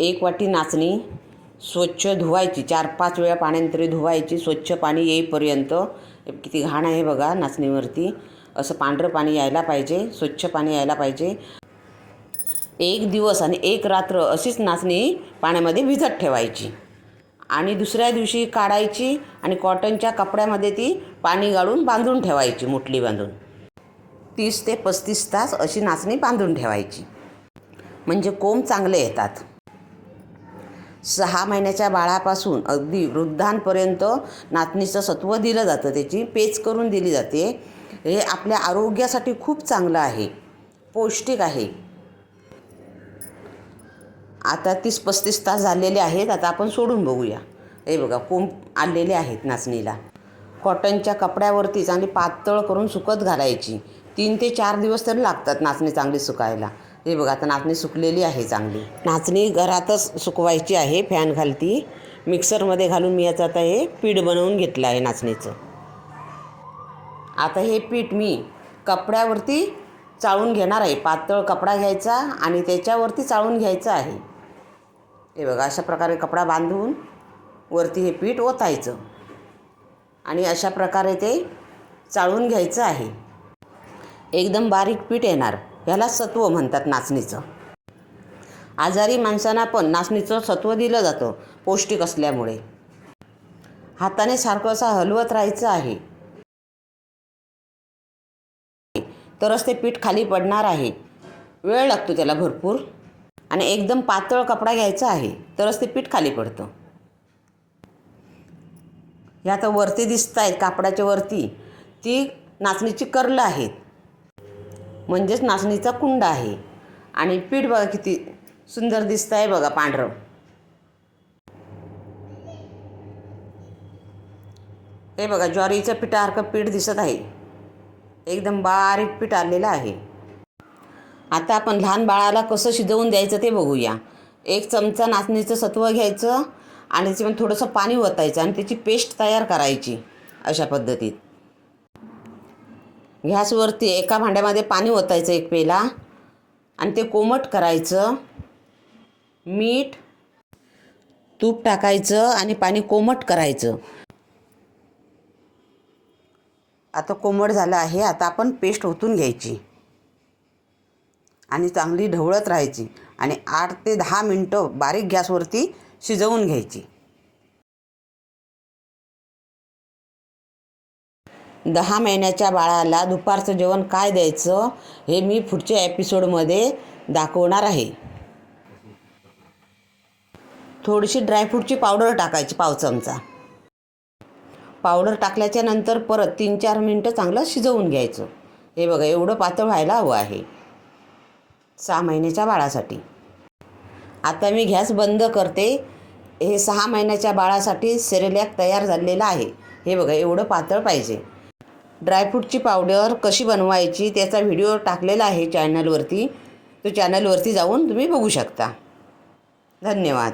एक वाटी नाचणी स्वच्छ धुवायची चार पाच वेळा पाण्याने तरी धुवायची स्वच्छ पाणी येईपर्यंत. किती घाण आहे बघा नाचणीवरती. असं पांढरं पाणी यायला पाहिजे स्वच्छ पाणी यायला पाहिजे. एक दिवस आणि एक रात्र अशीच नाचणी पाण्यामध्ये भिजत ठेवायची. आणि दुसऱ्या दिवशी काढायची आणि कॉटनच्या कपड्यामध्ये ती पाणी गाळून बांधून ठेवायची मुठली बांधून. तीस ते पस्तीस तास अशी नाचणी बांधून ठेवायची. म्हणजे कोंब चांगले येतात. सहा महिन्याच्या बाळापासून अगदी वृद्धांपर्यंत नाचणीचं सत्व दिलं जातं. त्याची पेच करून दिली जाते. हे आपल्या आरोग्यासाठी खूप चांगलं आहे. पौष्टिक आहे. आता तीस पस्तीस तास झालेले आहेत. आता आपण सोडून बघूया. हे बघा कोंब आणलेले आहेत नाचणीला. कॉटनच्या कपड्यावरती चांगली पातळ करून सुकत घालायची. तीन ते चार दिवस तरी लागतात नाचणी चांगली सुकायला. हे बघा आता नाचणी सुकलेली आहे चांगली. नाचणी घरातच सुकवायची आहे फॅन खालती मिक्सरमध्ये घालून मी याचं आता हे पीठ बनवून घेतलं आहे नाचणीचं. आता हे पीठ मी कपड्यावरती चाळून घेणार आहे. पातळ कपडा घ्यायचा आणि त्याच्यावरती चाळून घ्यायचं आहे. हे बघा अशा प्रकारे कपडा बांधून वरती हे पीठ ओतायचं. आणि अशा प्रकारे ते चाळून घ्यायचं आहे. एकदम बारीक पीठ येणार. ह्याला सत्व म्हणतात नाचणीचं. आजारी माणसांना पण नाचणीचं सत्व दिलं जातं पौष्टिक असल्यामुळे. हाताने सारखं असं हलवत राहायचं आहे. तरच ते पीठ खाली पडणार आहे. वेळ लागतो त्याला भरपूर. आणि एकदम पातळ कपडा घ्यायचा आहे तरच ते पीठ खाली पडतं. ह्या तर वरती दिसत आहेत कापडाच्या वरती. ती नाचणीची कर्लं आहेत. म्हणजेच नाचणीचा कुंड आहे. आणि पीठ बघा किती सुंदर दिसतं आहे बघा पांढरं. हे बघा ज्वारीचं पिठासारखं पीठ दिसत आहे. एकदम बारीक पीठ आलेलं आहे. आता आपण लहान बाळाला कसं शिजवून द्यायचं ते बघूया. एक चमचा नाचणीचं सत्व घ्यायचं आणि त्याच्यामध्ये थोडंसं पाणी ओतायचं आणि त्याची पेस्ट तयार करायची अशा पद्धतीत. गॅसवरती एका भांड्यामध्ये पाणी ओतायचं एक पेला आणि ते कोमट करायचं. मीठ तूप टाकायचं आणि पाणी कोमट करायचं. आता कोमट झालं आहे आता आपण पेस्ट ओतून घ्यायची. आणि चांगली ढवळत राहायची आणि आठ ते दहा मिनटं बारीक गॅसवरती शिजवून घ्यायची. दहा महिन्याच्या बाळाला दुपारचं जेवण काय द्यायचं हे मी पुढच्या एपिसोडमध्ये दाखवणार आहे. थोडीशी ड्रायफ्रूटची पावडर टाकायची पाव चमचा. पावडर टाकल्याच्या नंतर परत तीन चार मिनटं चांगलं शिजवून घ्यायचं. हे बघा एवढं पातळ व्हायला हवं आहे. सहा महिन्याच्या बाळासाठी. आता मी गॅस बंद करते. हे सहा महिन्याच्या बाळासाठी सेरेलॅक तयार झालेलं आहे. हे बघा एवढं पातळ पाहिजे. ड्रायफ्रूटची पावडर कशी बनवायची त्याचा व्हिडिओ टाकलेला आहे चॅनलवरती. तो चॅनलवरती जाऊन तुम्ही बघू शकता. धन्यवाद.